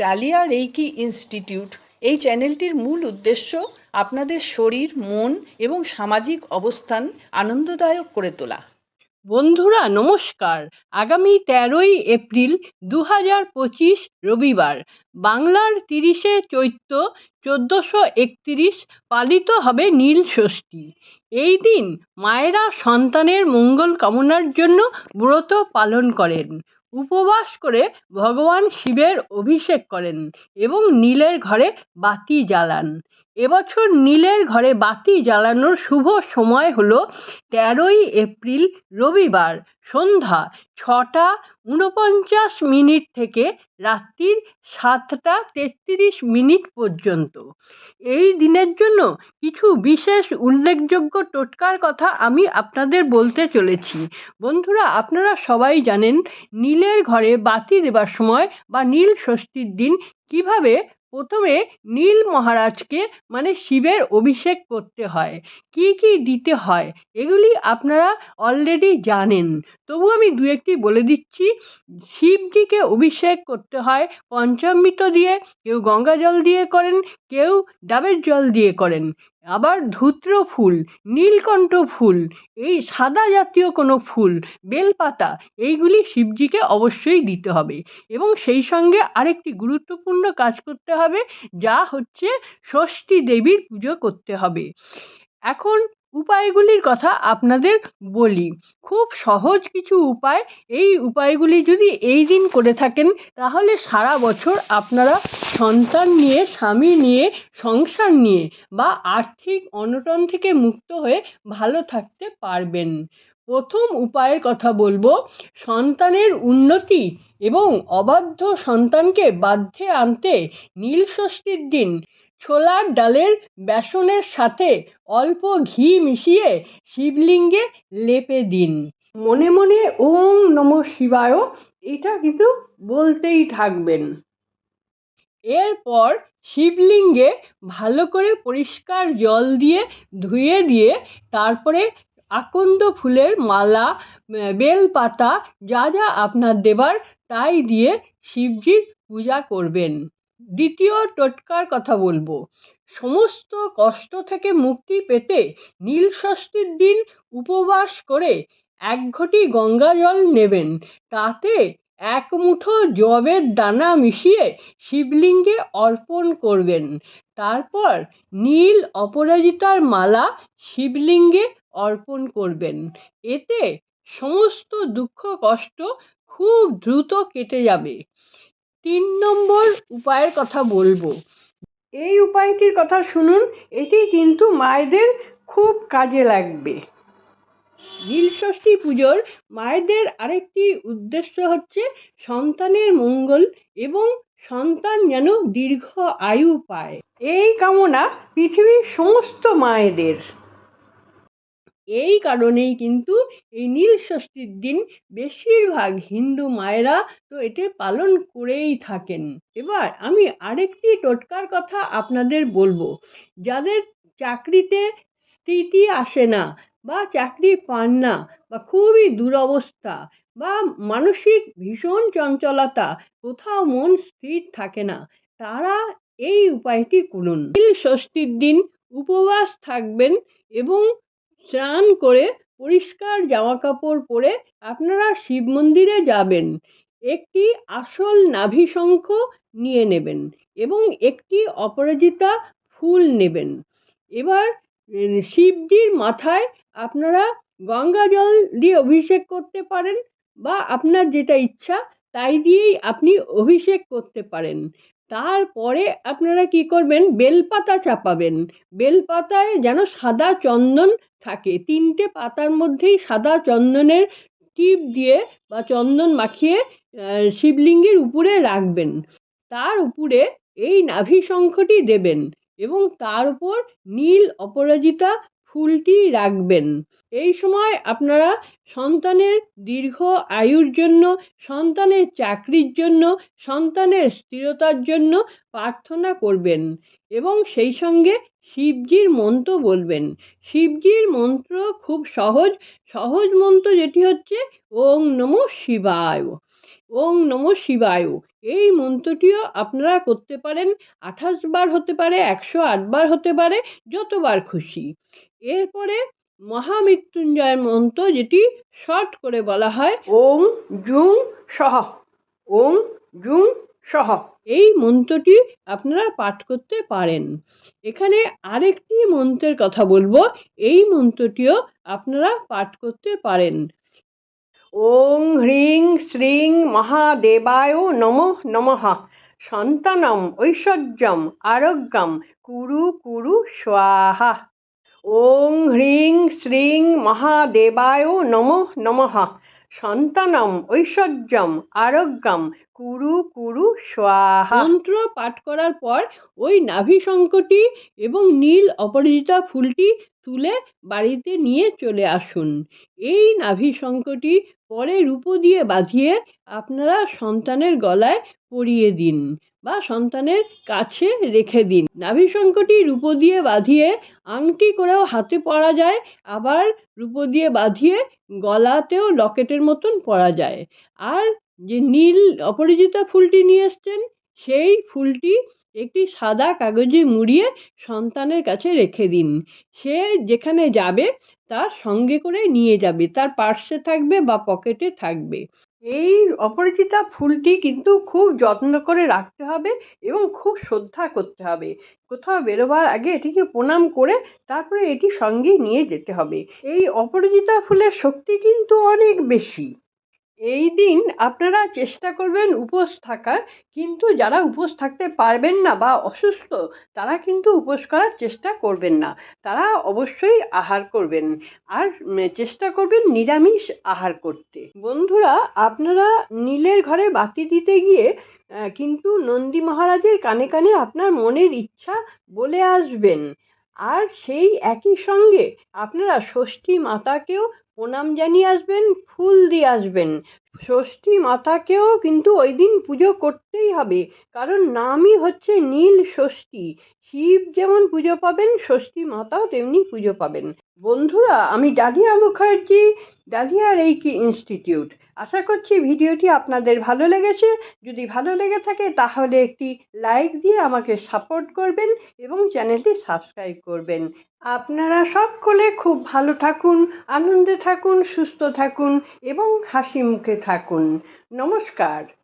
Dahlia reiki institute. এই চ্যানেলটির মূল উদ্দেশ্য আপনাদের শরীর, মন এবং সামাজিক অবস্থান আনন্দদায়ক করে তোলা। বন্ধুরা, নমস্কার। আগামী তেরোই এপ্রিল দু হাজার পঁচিশ রবিবার, বাংলার তিরিশে চৈত্র চোদ্দোশো একত্রিশ পালিত হবে নীল ষষ্ঠী। এই দিন মায়েরা সন্তানের মঙ্গল কামনার জন্য ব্রত পালন করেন। উপবাস করে ভগবান শিবের অভিষেক করেন এবং নীলের ঘরে বাতি জ্বালান। এবছর নীলের ঘরে বাতি জ্বালানোর শুভ সময় হলো তেরোই এপ্রিল রবিবার সন্ধ্যা ছটা ঊনপঞ্চাশ মিনিট থেকে রাত্রির সাতটা তেত্রিশ মিনিট পর্যন্ত। এই দিনের জন্য কিছু বিশেষ উল্লেখযোগ্য টোটকার কথা আমি আপনাদের বলতে চলেছি। বন্ধুরা, আপনারা সবাই জানেন নীলের ঘরে বাতি দেবার সময় বা নীল ষষ্ঠীর দিন কীভাবে প্রথমে নীল মহারাজকে মানে শিবের অভিষেক করতে হয়। কি কি দিতে হয়? এগুলি আপনারা অলরেডি জানেন। তবু আমি দু একটি বলে দিচ্ছি। শিবজিকে অভিষেক করতে হয় পঞ্চামৃত দিয়ে, কেউ গঙ্গা জল দিয়ে করেন, কেউ ডাবের জল দিয়ে করেন। আবার ধূত্র ফুল, নীলকণ্ঠ ফুল, এই সাদা জাতীয় কোনো ফুল, বেলপাতা, এইগুলি শিবজিকে অবশ্যই দিতে হবে। এবং সেই সঙ্গে আরেকটি গুরুত্বপূর্ণ কাজ করতে হবে, যা হচ্ছে ষষ্ঠী দেবীর পুজো করতে হবে। এখন উপায়গুলির কথা আপনাদের বলি। খুব সহজ কিছু উপায়। এই উপায়গুলি যদি এই দিন করে থাকেন, তাহলে সারা বছর আপনারা সন্তান নিয়ে, স্বামী নিয়ে, সংসার নিয়ে বা আর্থিক অনটন থেকে মুক্ত হয়ে ভালো থাকতে পারবেন। প্রথম উপায়ের কথা বলব, সন্তানের উন্নতি এবং অবাধ্য সন্তানকে বাধ্যে আনতে নীল ষষ্ঠীর দিন ছোলার ডালের বেসনের সাথে অল্প ঘি মিশিয়ে শিবলিঙ্গে লেপে দিন। মনে মনে ওম নম শিবায়, এটা কিন্তু বলতেই থাকবেন। এরপর শিবলিঙ্গে ভালো করে পরিষ্কার জল দিয়ে ধুয়ে দিয়ে তারপরে আকন্দ ফুলের মালা বেলপাতা যা যা আপনার দেবার, তাই দিয়ে শিবজির পূজা করবেন। দ্বিতীয় টোটকার কথা বলব। সমস্ত কষ্ট থেকে মুক্তি পেতে নীল ষষ্ঠীর দিন উপবাস করে এক ঘটি গঙ্গা জল নেবেন। তাতে এক মুঠো জবের দানা মিশিয়ে শিবলিঙ্গে অর্পণ করবেন। তারপর নীল অপরাজিতার মালা শিবলিঙ্গে অর্পণ করবেন। এতে সমস্ত দুঃখ কষ্ট খুব দ্রুত কেটে যাবে। তিন নম্বর উপায়ের কথা বলব। এই উপায়টির কথা শুনুন, এটি কিন্তু মায়েদের খুব কাজে লাগবে। নীলষষ্ঠী পুজোর মায়েদের আরেকটি উদ্দেশ্য হচ্ছে সন্তানের মঙ্গল এবং সন্তান যেন দীর্ঘ আয়ু পায়। এই কামনা পৃথিবীর সমস্ত মায়েদের। এই কারণেই কিন্তু এই নীল ষষ্ঠীর দিন বেশিরভাগ হিন্দু মায়েরা তো এটি পালন করেই থাকেন। এবার আমি আরেকটি টোটকার কথা আপনাদের বলব। যাদের চাকরিতে স্থিতি আসে না বা চাকরি পান না বা খুবই দুরবস্থা বা মানসিক ভীষণ চঞ্চলতা, কোথাও মন স্থির থাকে না, তারা এই উপায়টি করুন। নীল ষষ্ঠীর দিন উপবাস থাকবেন এবং স্নান করে পরিষ্কার জামা কাপড় পরে আপনারা শিব মন্দিরে যাবেন। একটি আসল নাভি শঙ্খ নিয়ে নেবেন এবং একটি অপরাজিতা ফুল নেবেন। এবার শিবজির মাথায় আপনারা গঙ্গা জল দিয়ে অভিষেক করতে পারেন বা আপনার যেটা ইচ্ছা তাই দিয়েই আপনি অভিষেক করতে পারেন। তারপরে আপনারা কি করবেন? বেলপাতা চাপাবেন। বেলপাতায় যেন সাদা চন্দন থাকে। তিনটে পাতার মধ্যেই সাদা চন্দনের টিপ দিয়ে বা চন্দন মাখিয়ে শিবলিঙ্গের উপরে রাখবেন। তার উপরে এই নাভি শঙ্খটি দেবেন এবং তার উপর নীল অপরাজিতা ফুলটি রাখবেন। এই সময় আপনারা সন্তানের দীর্ঘ আয়ুর জন্য, সন্তানের চাকরির জন্য, সন্তানের স্থিরতার জন্য প্রার্থনা করবেন এবং সেই সঙ্গে শিবজির মন্ত্র বলবেন। শিবজির মন্ত্র খুব সহজ। সহজ মন্ত্র যেটি হচ্ছে, ওং নমঃ শিবায়। ওং নম শিবায়। এই মন্ত্রটিও আপনারা করতে পারেন। আঠাশ বার হতে পারে, একশো বার হতে পারে, যতবার খুশি। এরপরে মহামৃত্যুঞ্জয় মন্ত্র যেটি শর্ট করে বলা হয় ওং জুং সহ ওং জুং সহ। এই মন্ত্রটি আপনারা পাঠ করতে পারেন। এখানে আরেকটি মন্ত্রের কথা বলব এই মন্ত্রটিও আপনারা পাঠ করতে পারেন। ওং হ্রিং শ্রীং মহাদেবায় নমঃ নমঃ। সন্তানম ঐশ্বর্যম আরোগ্যম। কুরু কুরু স্বাহা। ওং হ্রিং শ্রীং মহাদেবায় নমঃ নমঃ। সন্তানম ঐশ্বর্যম আরোগ্যম কুরু কুরু স্বাহা মন্ত্র পাঠ করার পর ওই নাভি শঙ্কটি এবং নীল অপরাজিতা ফুলটি তুলে বাড়িতে নিয়ে চলে আসুন। এই নাভি শঙ্কটি পরে রূপো দিয়ে বাঁধিয়ে আপনারা সন্তানের গলায় পরিয়ে দিন বা সন্তানের কাছে রেখে দিন। নাভি শঙ্কটি রূপো দিয়ে বাঁধিয়ে আংটি করেও হাতে পরা যায়, আবার রূপো দিয়ে বাঁধিয়ে গলাতেও লকেটের মতন পরা যায়। আর যে নীল অপরাজিতা ফুলটি নিয়ে এসছেন, সেই ফুলটি একটি সাদা কাগজে মুড়িয়ে সন্তানের কাছে রেখে দিন। সে যেখানে যাবে, তার সঙ্গে করে নিয়ে যাবে। তার পার্সে থাকবে বা পকেটে থাকবে। এই অপরাজিতা ফুলটি কিন্তু খুব যত্ন করে রাখতে হবে এবং খুব শ্রদ্ধা করতে হবে। কোথাও বেরোবার আগে এটিকে প্রণাম করে তারপরে এটি সঙ্গে নিয়ে যেতে হবে। এই অপরাজিতা ফুলের শক্তি কিন্তু অনেক বেশি। এই দিন আপনারা চেষ্টা করবেন উপোস থাকার, কিন্তু যারা উপোস থাকতে পারবেন না বা অসুস্থ, তারা কিন্তু উপোস করার চেষ্টা করবেন না। তারা অবশ্যই আহার করবেন। আর চেষ্টা করবেন নিরামিষ আহার করতে। বন্ধুরা, আপনারা নীলের ঘরে বাতি দিতে গিয়ে কিন্তু নন্দী মহারাজের কানে কানে আপনার মনের ইচ্ছা বলে আসবেন। আর সেই একই সঙ্গে আপনারা ষষ্ঠী মাতাকেও প্রণাম জানিয়ে আসবেন ফুল দিয়ে আসবেন। ষষ্ঠী মাতাকেও কিন্তু ওই দিন পুজো করতেই হবে। কারণ নামই হচ্ছে নীল ষষ্ঠী। শিব যেমন পুজো পাবেন, ষষ্ঠী মাতাও তেমনি পুজো পাবেন। বন্ধুরা, আমি ডালিয়া মুখার্জি ডালিয়া রেইকি ইনস্টিটিউট। আশা করছি ভিডিওটি আপনাদের ভালো লেগেছে। যদি ভালো লেগে থাকে, তাহলে একটি লাইক দিয়ে আমাকে সাপোর্ট করবেন এবং চ্যানেলটি সাবস্ক্রাইব করবেন। আপনারা সকলে খুব ভালো থাকুন, আনন্দে থাকুন, সুস্থ থাকুন এবং হাসি মুখে থাকুন। নমস্কার।